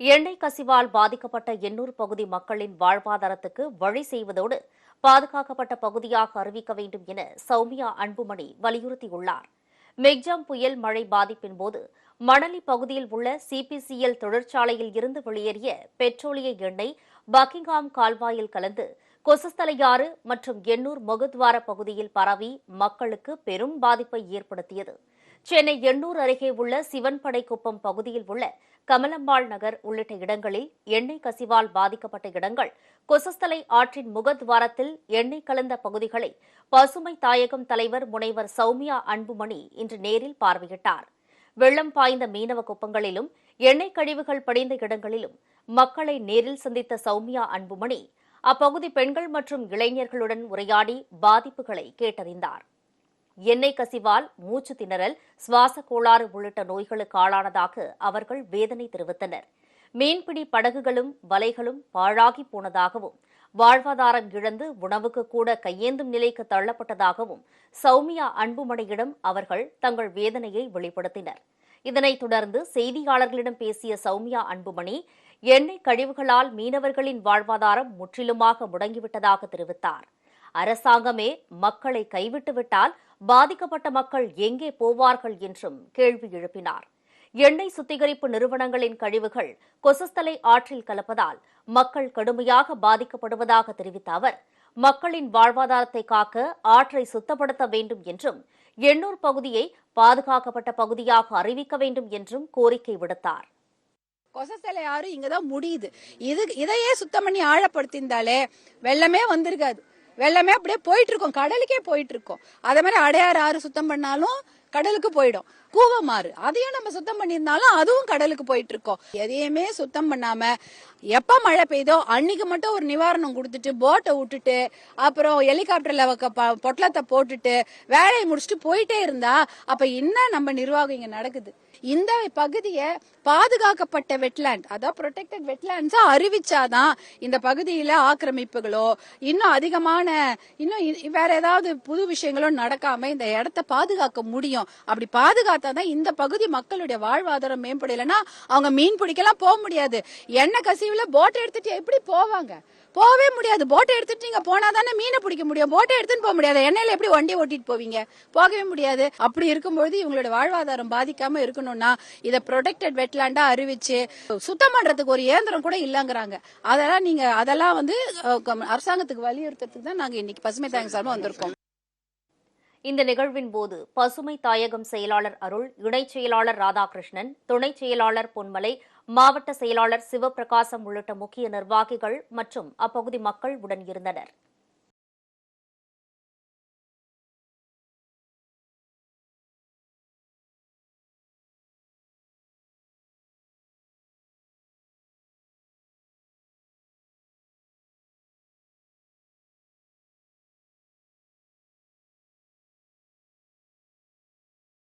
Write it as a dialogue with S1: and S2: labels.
S1: எண்ணெய் கசிவால் பாதிக்கப்பட்ட எண்ணூர் பகுதி மக்களின் வாழ்வாதாரத்துக்கு வழி செய்வதோடு பாதுகாக்கப்பட்ட பகுதியாக அறிவிக்க வேண்டும் என சௌமியா அன்புமணி வலியுறுத்தியுள்ளார். மெக்ஜாம் புயல் மழை பாதிப்பின் போது மணலி பகுதியில் உள்ள சிபிசிஎல் தொழிற்சாலையில் இருந்து வெளியேறிய பெட்ரோலிய எண்ணெய் பக்கிங்ஹாம் கால்வாயில் கலந்து கொசஸ்தலையாறு மற்றும் எண்ணூர் முகத்வார பகுதியில் பரவி மக்களுக்கு பெரும் பாதிப்பை ஏற்படுத்தியது. சென்னை எண்ணூர் அருகே உள்ள சிவன்படைக்குப்பம் பகுதியில் உள்ள கமலம்பாள் நகர் உள்ளிட்ட இடங்களில் எண்ணெய் கசிவால் பாதிக்கப்பட்ட இடங்கள் கொசஸ்தலை ஆற்றின் முகத்வாரத்தில் எண்ணெய் கலந்த பகுதிகளை பசுமை தாயகம் தலைவர் முனைவர் சௌமியா அன்புமணி இன்று நேரில் பார்வையிட்டார். வெள்ளம் பாய்ந்த மீனவ குப்பங்களிலும் எண்ணெய் கழிவுகள் படிந்த இடங்களிலும் மக்களை நேரில் சந்தித்த சௌமியா அன்புமணி அப்பகுதி பெண்கள் மற்றும் இளைஞர்களுடன் உரையாடி பாதிப்புகளை கேட்டறிந்தார். எண்ணெய் கசிவால் மூச்சு திணறல் சுவாச கோளாறு உள்ளிட்ட நோய்களுக்கு ஆளானதாக அவர்கள் வேதனை தெரிவித்தனர். மீன்பிடி படகுகளும் வலைகளும் பாழாகி போனதாகவும் வாழ்வாதாரம் இழந்து உணவுக்கு கூட கையேந்தும் நிலைக்கு தள்ளப்பட்டதாகவும் சௌமியா அன்புமணியிடம் அவர்கள் தங்கள் வேதனையை வெளிப்படுத்தினர். இதனைத் தொடர்ந்து செய்தியாளர்களிடம் பேசிய சௌமியா அன்புமணி எண்ணெய் கழிவுகளால் மீனவர்களின் வாழ்வாதாரம் முற்றிலுமாக முடங்கிவிட்டதாக தெரிவித்தார். அரசாங்கமே மக்களை கைவிட்டுவிட்டால் பாதிக்கப்பட்ட மக்கள் எங்கே போவார்கள் என்றும் கேள்வி எழுப்பினார். எண்ணெய் சுத்திகரிப்பு நிறுவனங்களின் கழிவுகள் கொசஸ்தலை ஆற்றில் கலப்பதால் மக்கள் கடுமையாக பாதிக்கப்படுவதாக தெரிவித்த அவர் மக்களின் வாழ்வாதாரத்தை காக்க ஆற்றை சுத்தப்படுத்த வேண்டும் என்றும் எண்ணூர் பகுதியை பாதுகாக்கப்பட்ட பகுதியாக அறிவிக்க வேண்டும் என்றும் கோரிக்கை விடுத்தார்.
S2: கொசஸ்தலை ஆறு இங்கதான் முடியுது. இது இதையே சுத்தம் பண்ணி ஆழப்படுத்தியிருந்தாலே வெள்ளமே வந்திருக்காது. வெள்ளமே அப்படியே போயிட்டு இருக்கோம். கடலுக்கே போயிட்டு இருக்கோம். அதே மாதிரி அடையாறு ஆறு சுத்தம் பண்ணாலும் கடலுக்கு போயிடும். கூவமாறு அதையும் நம்ம சுத்தம் பண்ணியிருந்தாலும் அதுவும் கடலுக்கு போயிட்டு இருக்கோம் எதையுமே சுத்தம் பண்ணாம எப்ப மழை பெய்தோ அன்னைக்கு மட்டும் ஒரு நிவாரணம் கொடுத்துட்டு போட்டை விட்டுட்டு அப்புறம் ஹெலிகாப்டர்ல பொட்டலத்தை போட்டுட்டு வேலையை முடிச்சுட்டு போயிட்டே இருந்தா அப்ப என்ன நம்ம நிர்வாகம் இங்க நடக்குது? இந்த பகுதியை பாதுகாக்கப்பட்ட வெட்லேண்ட் அதாவது ப்ரொடெக்டட் வெட்லேண்ட்ஸா அறிவிச்சாதான் இந்த பகுதியில ஆக்கிரமிப்புகளோ இன்னும் அதிகமான இன்னும் வேற ஏதாவது புது விஷயங்களோ நடக்காம இந்த இடத்த பாதுகாக்க முடியும். அப்படி பாதுகாத்தாதான் இந்த பகுதி மக்களுடைய வாழ்வாதாரம் மேம்படலைன்னா அவங்க மீன் பிடிக்கலாம் போக முடியாது. எண்ணெய் கசிவுல போட்டை எடுத்துட்டு எப்படி போவாங்க? போகவே முடியாது. போட்டை எடுத்துட்டு நீங்க போனா தானே மீனை பிடிக்க முடியும். போட்டை எடுத்துன்னு போக முடியாது. எண்ணெயில எப்படி வண்டி ஓட்டிட்டு போவீங்க? போகவே முடியாது. அப்படி இருக்கும்பொழுது இவங்களோட வாழ்வாதாரம் பாதிக்காம இருக்கணும்னா இதை ப்ரொடெக்டட் வெட்லாண்டா அறிவிச்சு சுத்தம் பண்றதுக்கு ஒரு இயந்திரம் கூட இல்லைங்கிறாங்க. அதெல்லாம் நீங்க அதெல்லாம் வந்து அரசாங்கத்துக்கு வலியுறுத்துறதுக்கு தான் நாங்க இன்னைக்கு பசுமை தாங்க சார்பா வந்திருக்கோம்.
S1: இந்த நிகழ்வின் போது பசுமை தாயகம் செயலாளர் அருள் இணைச் செயலாளர் ராதாகிருஷ்ணன் துணைச் செயலாளர் பொன்மலை மாவட்ட செயலாளர் சிவபிரகாசம் உள்ளிட்ட முக்கிய நிர்வாகிகள் மற்றும் அப்பகுதி மக்கள் உடன் இருந்தனர்.